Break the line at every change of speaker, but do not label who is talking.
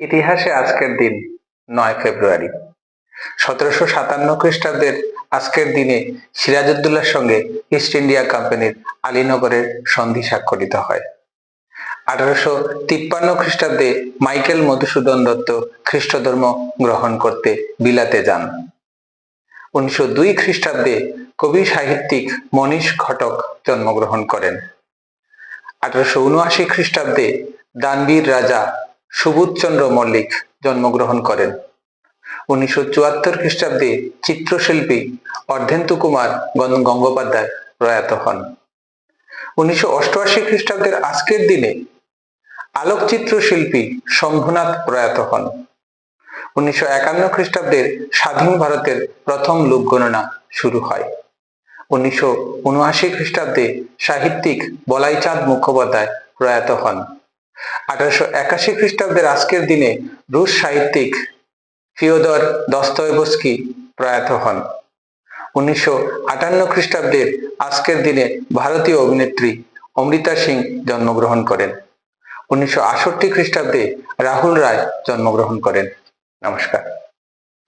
ইতিহাসে আজকের দিন নয় ফেব্রুয়ারি। সতেরোশো সাতান্ন খ্রিস্টাব্দের আজকের দিনে সিরাজউদ্দৌলার সঙ্গে ইস্ট ইন্ডিয়া কোম্পানির আলীনগরের সন্ধি স্বাক্ষরিত হয়। আঠারোশো তিপ্পান্ন খ্রিস্টাব্দে মাইকেল মধুসূদন দত্ত খ্রিস্ট ধর্ম গ্রহণ করতে বিলাতে যান। উনিশশো দুই খ্রিস্টাব্দে কবি সাহিত্যিক মনীষ ঘটক জন্মগ্রহণ করেন। আঠারোশো উনআশি খ্রিস্টাব্দে দানবীর রাজা সুবোধচন্দ্র মল্লিক জন্মগ্রহণ করেন। উনিশশো চুয়াত্তর খ্রিস্টাব্দে চিত্রশিল্পী অর্ধেন্দু কুমার গঙ্গোপাধ্যায় প্রয়াত হন। উনিশশো অষ্টআশি খ্রিস্টাব্দের আজকের দিনে আলোকচিত্র শিল্পী শম্ভুনাথ প্রয়াত হন। উনিশশো একান্ন খ্রিস্টাব্দের স্বাধীন ভারতের প্রথম লোক গণনা শুরু হয়। উনিশশো উনআশি খ্রিস্টাব্দে সাহিত্যিক বলাইচাঁদ মুখোপাধ্যায় প্রয়াত হন। আঠারোশো একাশি খ্রিস্টাব্দের আজকের দিনে রুশ সাহিত্যিক ফিওদর দস্তয়বস্কি প্রয়াত হন। উনিশশো আটান্ন খ্রিস্টাব্দের আজকের দিনে ভারতীয় অভিনেত্রী অমৃতা সিং জন্মগ্রহণ করেন। উনিশশো আষট্টি খ্রিস্টাব্দে রাহুল রায় জন্মগ্রহণ করেন। নমস্কার।